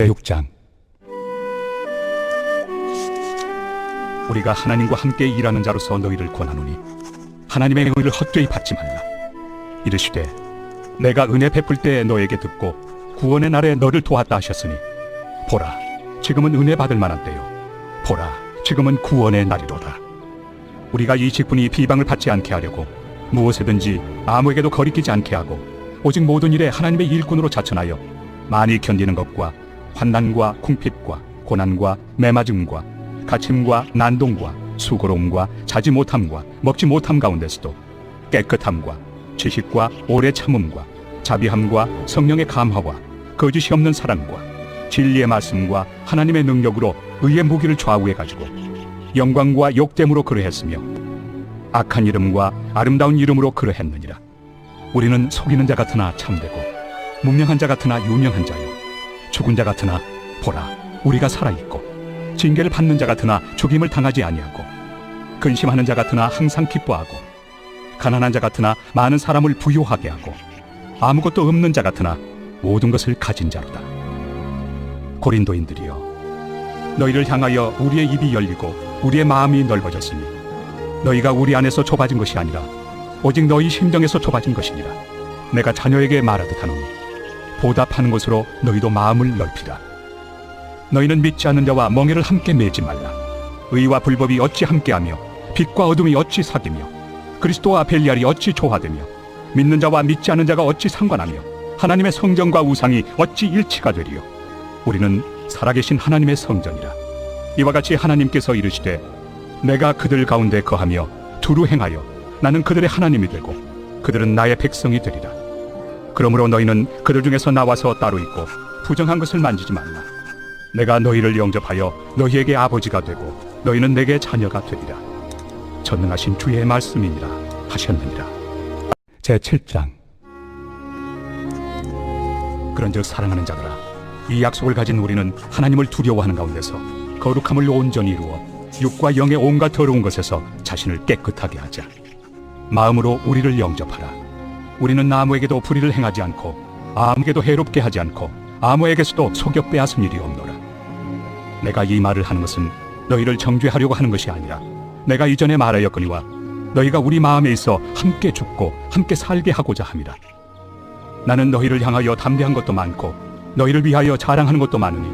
제6장. 우리가 하나님과 함께 일하는 자로서 너희를 권하노니 하나님의 의를 헛되이 받지 말라. 이르시되 내가 은혜 베풀 때 너에게 듣고 구원의 날에 너를 도왔다 하셨으니 보라 지금은 은혜 받을 만한 때요. 보라 지금은 구원의 날이로다. 우리가 이 직분이 비방을 받지 않게 하려고 무엇에든지 아무에게도 거리끼지 않게 하고 오직 모든 일에 하나님의 일꾼으로 자천하여 많이 견디는 것과 환난과 궁핍과 고난과 매맞음과 가침과 난동과 수고로움과 자지 못함과 먹지 못함 가운데서도 깨끗함과 지식과 오래 참음과 자비함과 성령의 감화와 거짓이 없는 사랑과 진리의 말씀과 하나님의 능력으로 의의 무기를 좌우해 가지고 영광과 욕됨으로 그러했으며 악한 이름과 아름다운 이름으로 그러했느니라. 우리는 속이는 자 같으나 참되고 문명한 자 같으나 유명한 자요 죽은 자 같으나 보라 우리가 살아 있고 징계를 받는 자 같으나 죽임을 당하지 아니하고 근심하는 자 같으나 항상 기뻐하고 가난한 자 같으나 많은 사람을 부유하게 하고 아무것도 없는 자 같으나 모든 것을 가진 자로다. 고린도인들이여 너희를 향하여 우리의 입이 열리고 우리의 마음이 넓어졌으니 너희가 우리 안에서 좁아진 것이 아니라 오직 너희 심정에서 좁아진 것이니라. 내가 자녀에게 말하듯 하노니 보답하는 것으로 너희도 마음을 넓히라. 너희는 믿지 않는 자와 멍에를 함께 매지 말라. 의와 불법이 어찌 함께하며 빛과 어둠이 어찌 사귀며 그리스도와 벨리알이 어찌 조화되며 믿는 자와 믿지 않는 자가 어찌 상관하며 하나님의 성전과 우상이 어찌 일치가 되리요. 우리는 살아계신 하나님의 성전이라. 이와 같이 하나님께서 이르시되 내가 그들 가운데 거하며 두루 행하여 나는 그들의 하나님이 되고 그들은 나의 백성이 되리라. 그러므로 너희는 그들 중에서 나와서 따로 있고 부정한 것을 만지지 말라. 내가 너희를 영접하여 너희에게 아버지가 되고 너희는 내게 자녀가 되리라. 전능하신 주의 말씀이니라 하셨느니라. 제 7장 그런즉 사랑하는 자들아 이 약속을 가진 우리는 하나님을 두려워하는 가운데서 거룩함을 온전히 이루어 육과 영의 온갖 더러운 것에서 자신을 깨끗하게 하자. 마음으로 우리를 영접하라. 우리는 아무에게도 불의를 행하지 않고 아무에게도 해롭게 하지 않고 아무에게서도 속여 빼앗은 일이 없노라. 내가 이 말을 하는 것은 너희를 정죄하려고 하는 것이 아니라 내가 이전에 말하였거니와 너희가 우리 마음에 있어 함께 죽고 함께 살게 하고자 함이라. 나는 너희를 향하여 담대한 것도 많고 너희를 위하여 자랑하는 것도 많으니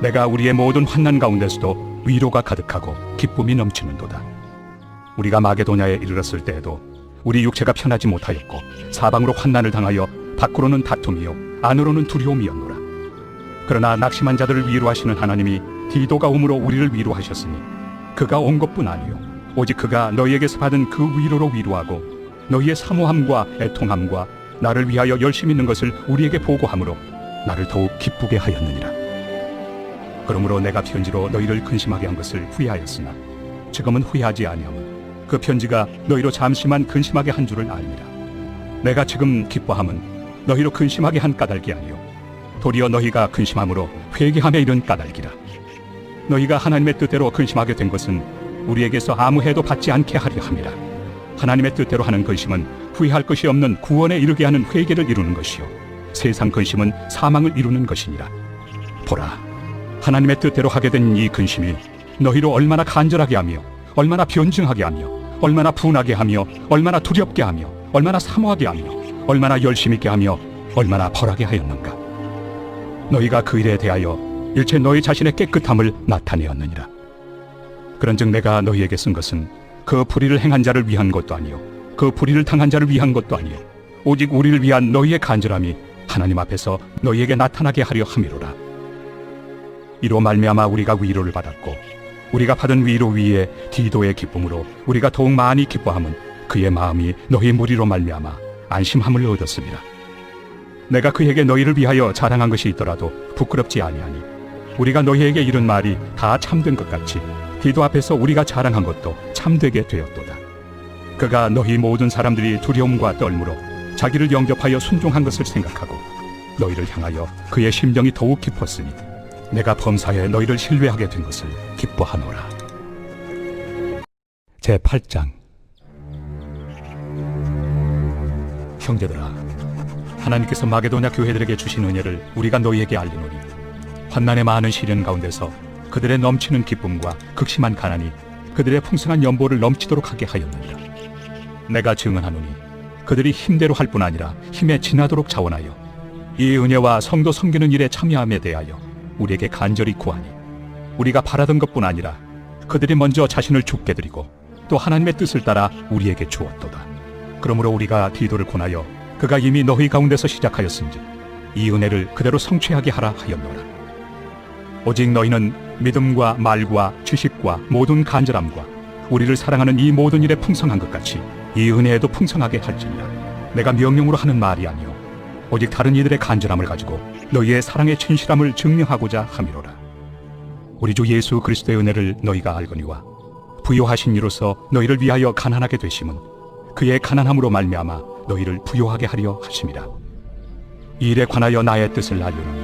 내가 우리의 모든 환난 가운데서도 위로가 가득하고 기쁨이 넘치는도다. 우리가 마게도냐에 이르렀을 때에도 우리 육체가 편하지 못하였고 사방으로 환난을 당하여 밖으로는 다툼이요 안으로는 두려움이었노라. 그러나 낙심한 자들을 위로하시는 하나님이 디도가 오므로 우리를 위로하셨으니 그가 온 것뿐 아니요 오직 그가 너희에게서 받은 그 위로로 위로하고 너희의 사모함과 애통함과 나를 위하여 열심히 있는 것을 우리에게 보고함으로 나를 더욱 기쁘게 하였느니라. 그러므로 내가 편지로 너희를 근심하게 한 것을 후회하였으나 지금은 후회하지 아니함은 그 편지가 너희로 잠시만 근심하게 한 줄을 알미라. 내가 지금 기뻐함은 너희로 근심하게 한 까닭이 아니요 도리어 너희가 근심함으로 회개함에 이른 까닭이라. 너희가 하나님의 뜻대로 근심하게 된 것은 우리에게서 아무 해도 받지 않게 하려 함이라. 하나님의 뜻대로 하는 근심은 후회할 것이 없는 구원에 이르게 하는 회개를 이루는 것이요 세상 근심은 사망을 이루는 것이니라. 보라, 하나님의 뜻대로 하게 된 이 근심이 너희로 얼마나 간절하게 하며 얼마나 변증하게 하며 얼마나 분하게 하며 얼마나 두렵게 하며 얼마나 사모하게 하며 얼마나 열심 있게 하며 얼마나 벌하게 하였는가? 너희가 그 일에 대하여 일체 너희 자신의 깨끗함을 나타내었느니라. 그런즉 내가 너희에게 쓴 것은 그 불의를 행한 자를 위한 것도 아니요 그 불의를 당한 자를 위한 것도 아니요 오직 우리를 위한 너희의 간절함이 하나님 앞에서 너희에게 나타나게 하려 함이로라. 이로 말미암아 우리가 위로를 받았고 우리가 받은 위로 위에 디도의 기쁨으로 우리가 더욱 많이 기뻐함은 그의 마음이 너희 무리로 말미암아 안심함을 얻었습니다. 내가 그에게 너희를 위하여 자랑한 것이 있더라도 부끄럽지 아니하니 우리가 너희에게 이른 말이 다 참된 것 같이 디도 앞에서 우리가 자랑한 것도 참되게 되었도다. 그가 너희 모든 사람들이 두려움과 떨므로 자기를 영접하여 순종한 것을 생각하고 너희를 향하여 그의 심정이 더욱 깊었으니 내가 범사에 너희를 신뢰하게 된 것을 기뻐하노라. 제 8장 형제들아 하나님께서 마게도냐 교회들에게 주신 은혜를 우리가 너희에게 알리노니 환난의 많은 시련 가운데서 그들의 넘치는 기쁨과 극심한 가난이 그들의 풍성한 연보를 넘치도록 하게 하였느니라. 내가 증언하노니 그들이 힘대로 할 뿐 아니라 힘에 지나도록 자원하여 이 은혜와 성도 섬기는 일에 참여함에 대하여 우리에게 간절히 구하니 우리가 바라던 것뿐 아니라 그들이 먼저 자신을 죽게 드리고 또 하나님의 뜻을 따라 우리에게 주었도다. 그러므로 우리가 디도를 권하여 그가 이미 너희 가운데서 시작하였은지 이 은혜를 그대로 성취하게 하라 하였노라. 오직 너희는 믿음과 말과 지식과 모든 간절함과 우리를 사랑하는 이 모든 일에 풍성한 것 같이 이 은혜에도 풍성하게 할지니라. 내가 명령으로 하는 말이 아니요 오직 다른 이들의 간절함을 가지고 너희의 사랑의 진실함을 증명하고자 함이로라. 우리 주 예수 그리스도의 은혜를 너희가 알거니와 부요하신 이로서 너희를 위하여 가난하게 되심은 그의 가난함으로 말미암아 너희를 부요하게 하려 하심이라. 이 일에 관하여 나의 뜻을 알려노니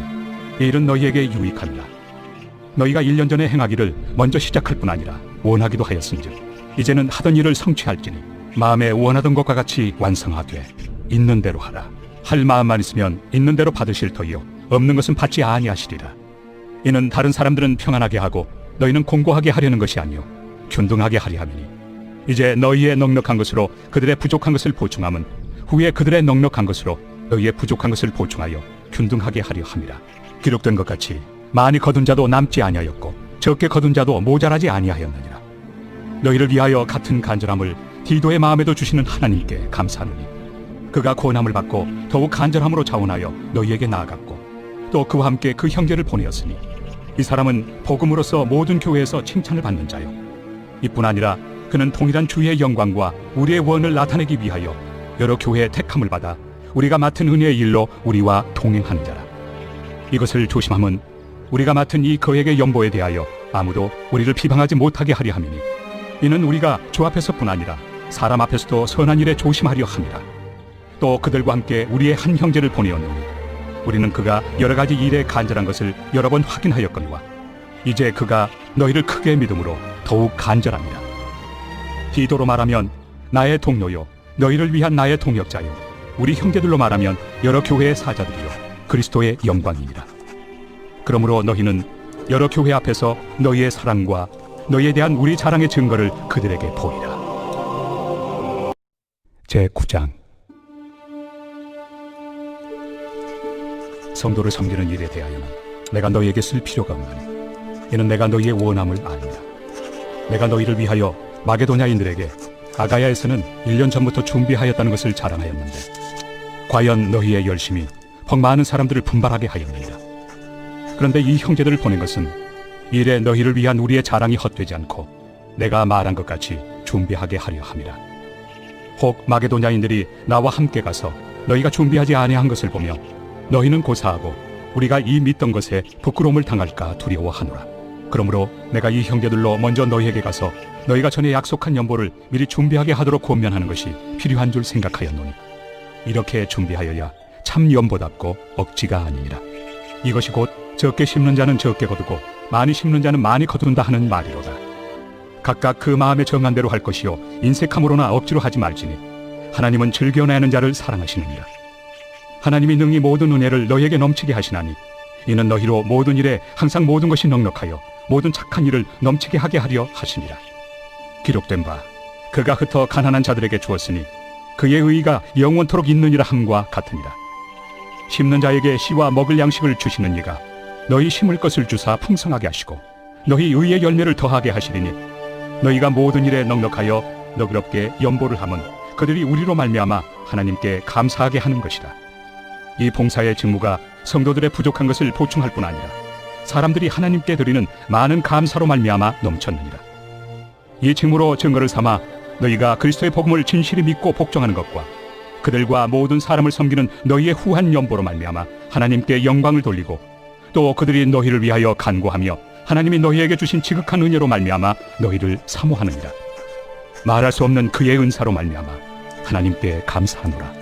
이 일은 너희에게 유익하니라. 너희가 1년 전에 행하기를 먼저 시작할 뿐 아니라 원하기도 하였은즉 이제는 하던 일을 성취할지니 마음에 원하던 것과 같이 완성하되 있는 대로 하라. 할 마음만 있으면 있는 대로 받으실 터이요. 없는 것은 받지 아니하시리라. 이는 다른 사람들은 평안하게 하고 너희는 공고하게 하려는 것이 아니요. 균등하게 하리 함이니. 이제 너희의 넉넉한 것으로 그들의 부족한 것을 보충함은 후에 그들의 넉넉한 것으로 너희의 부족한 것을 보충하여 균등하게 하려 함이라. 기록된 것 같이 많이 거둔 자도 남지 아니하였고 적게 거둔 자도 모자라지 아니하였느니라. 너희를 위하여 같은 간절함을 디도의 마음에도 주시는 하나님께 감사하노니 그가 고난을 받고 더욱 간절함으로 자원하여 너희에게 나아갔고 또 그와 함께 그 형제를 보내었으니 이 사람은 복음으로서 모든 교회에서 칭찬을 받는 자요. 이뿐 아니라 그는 동일한 주의 영광과 우리의 원을 나타내기 위하여 여러 교회의 택함을 받아 우리가 맡은 은혜의 일로 우리와 동행하는 자라. 이것을 조심함은 우리가 맡은 이 거액의 연보에 대하여 아무도 우리를 비방하지 못하게 하려 함이니 이는 우리가 주 앞에서뿐 아니라 사람 앞에서도 선한 일에 조심하려 함이라 또 그들과 함께 우리의 한 형제를 보내었노니 우리는 그가 여러 가지 일에 간절한 것을 여러 번 확인하였거니와 이제 그가 너희를 크게 믿음으로 더욱 간절합니다. 디도로 말하면 나의 동료요 너희를 위한 나의 동역자요 우리 형제들로 말하면 여러 교회의 사자들이요 그리스도의 영광이니라. 그러므로 너희는 여러 교회 앞에서 너희의 사랑과 너희에 대한 우리 자랑의 증거를 그들에게 보이라. 제 9장 성도를 섬기는 일에 대하여는 내가 너희에게 쓸 필요가 없나니 이는 내가 너희의 원함을 아니라. 내가 너희를 위하여 마게도냐인들에게 아가야에서는 1년 전부터 준비하였다는 것을 자랑하였는데 과연 너희의 열심이 퍽 많은 사람들을 분발하게 하였느니라. 그런데 이 형제들을 보낸 것은 일에 너희를 위한 우리의 자랑이 헛되지 않고 내가 말한 것 같이 준비하게 하려 함이라. 혹 마게도냐인들이 나와 함께 가서 너희가 준비하지 아니한 것을 보며 너희는 고사하고 우리가 이 믿던 것에 부끄러움을 당할까 두려워하노라. 그러므로 내가 이 형제들로 먼저 너희에게 가서 너희가 전에 약속한 연보를 미리 준비하게 하도록 권면하는 것이 필요한 줄 생각하였노니 이렇게 준비하여야 참 연보답고 억지가 아니니라. 이것이 곧 적게 심는 자는 적게 거두고 많이 심는 자는 많이 거둔다 하는 말이로다. 각각 그 마음에 정한 대로 할 것이요 인색함으로나 억지로 하지 말지니 하나님은 즐겨내는 자를 사랑하시느니라. 하나님이 능히 모든 은혜를 너희에게 넘치게 하시나니 이는 너희로 모든 일에 항상 모든 것이 넉넉하여 모든 착한 일을 넘치게 하게 하려 하시니라. 기록된 바 그가 흩어 가난한 자들에게 주었으니 그의 의가 영원토록 있느니라 함과 같으니라. 심는 자에게 씨와 먹을 양식을 주시는 이가 너희 심을 것을 주사 풍성하게 하시고 너희 의의 열매를 더하게 하시리니 너희가 모든 일에 넉넉하여 너그럽게 연보를 함은 그들이 우리로 말미암아 하나님께 감사하게 하는 것이라 이 봉사의 직무가 성도들의 부족한 것을 보충할 뿐 아니라 사람들이 하나님께 드리는 많은 감사로 말미암아 넘쳤느니라. 이 직무로 증거를 삼아 너희가 그리스도의 복음을 진실히 믿고 복종하는 것과 그들과 모든 사람을 섬기는 너희의 후한 연보로 말미암아 하나님께 영광을 돌리고 또 그들이 너희를 위하여 간구하며 하나님이 너희에게 주신 지극한 은혜로 말미암아 너희를 사모하느니라. 말할 수 없는 그의 은사로 말미암아 하나님께 감사하노라.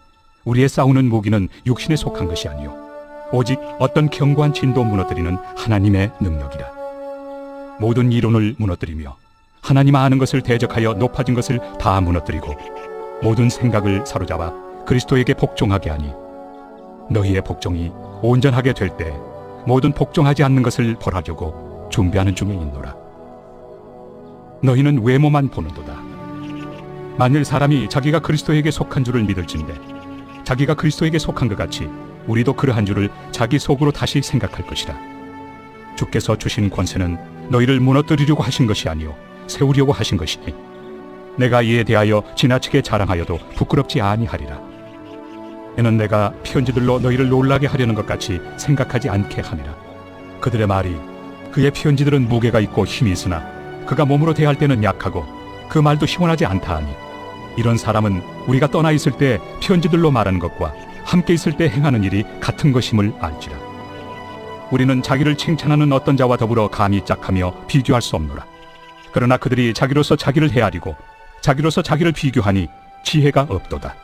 우리의 싸우는 무기는 육신에 속한 것이 아니요 오직 어떤 견고한 진도 무너뜨리는 하나님의 능력이라. 모든 이론을 무너뜨리며 하나님 아는 것을 대적하여 높아진 것을 다 무너뜨리고 모든 생각을 사로잡아 그리스도에게 복종하게 하니 너희의 복종이 온전하게 될 때 모든 복종하지 않는 것을 벌하려고 준비하는 중에 있노라. 너희는 외모만 보는도다. 만일 사람이 자기가 그리스도에게 속한 줄을 믿을진데 자기가 그리스도에게 속한 것 같이 우리도 그러한 줄을 자기 속으로 다시 생각할 것이라. 주께서 주신 권세는 너희를 무너뜨리려고 하신 것이 아니요 세우려고 하신 것이니 내가 이에 대하여 지나치게 자랑하여도 부끄럽지 아니하리라. 이는 내가 편지들로 너희를 놀라게 하려는 것 같이 생각하지 않게 함이라. 그들의 말이 그의 편지들은 무게가 있고 힘이 있으나 그가 몸으로 대할 때는 약하고 그 말도 시원하지 않다 하니 이런 사람은 우리가 떠나 있을 때 편지들로 말하는 것과 함께 있을 때 행하는 일이 같은 것임을 알지라. 우리는 자기를 칭찬하는 어떤 자와 더불어 감히 짝하며 비교할 수 없노라. 그러나 그들이 자기로서 자기를 헤아리고 자기로서 자기를 비교하니 지혜가 없도다.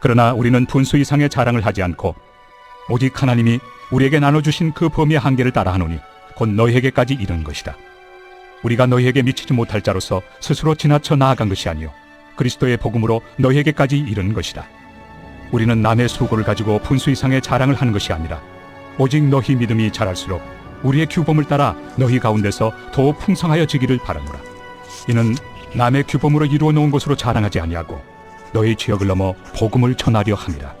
그러나 우리는 분수 이상의 자랑을 하지 않고 오직 하나님이 우리에게 나눠주신 그 범위의 한계를 따라 하노니 곧 너희에게까지 이른 것이다. 우리가 너희에게 미치지 못할 자로서 스스로 지나쳐 나아간 것이 아니요 그리스도의 복음으로 너희에게까지 이른 것이다. 우리는 남의 수고를 가지고 분수 이상의 자랑을 하는 것이 아니라 오직 너희 믿음이 자랄수록 우리의 규범을 따라 너희 가운데서 더욱 풍성하여 지기를 바라노라. 이는 남의 규범으로 이루어 놓은 것으로 자랑하지 아니하고 너희 지역을 넘어 복음을 전하려 함이라.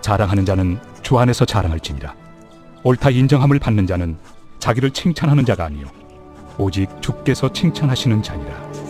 자랑하는 자는 주 안에서 자랑할지니라. 옳다 인정함을 받는 자는 자기를 칭찬하는 자가 아니요 오직 주께서 칭찬하시는 자니라.